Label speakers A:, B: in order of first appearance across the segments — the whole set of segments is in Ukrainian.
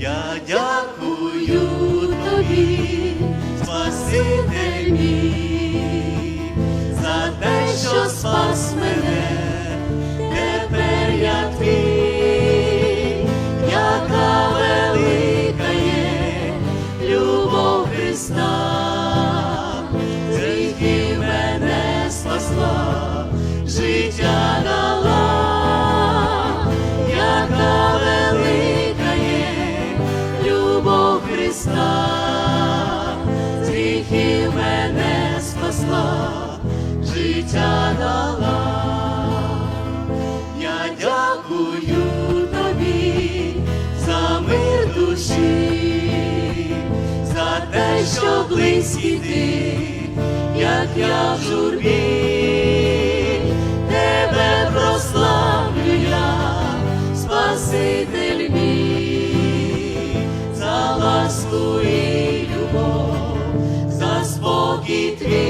A: Я дякую тобі, Спаситель мій, близький ти, як я в журбі, тебе прославлю я, Спаситель мій, за ласку і любов, за спокій твій,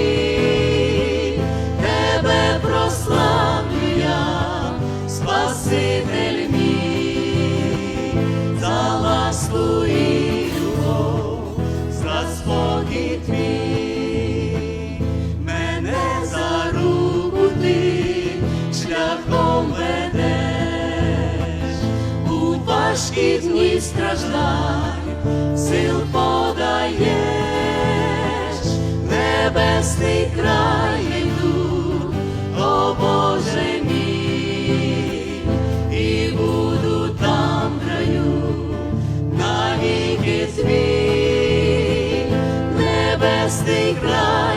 A: важкі дні страждань сил подаєш, небесний край йду, о Боже мій, і буду там в раю, навіки твій, небесний край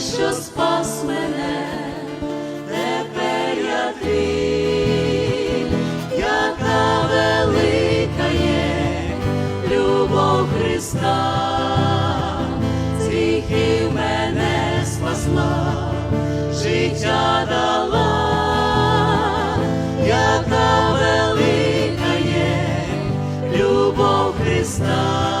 A: що спас мене, тепер я твій, яка велика є любов Христа, з гріхів мене спасла, життя дала, яка велика є любов Христа,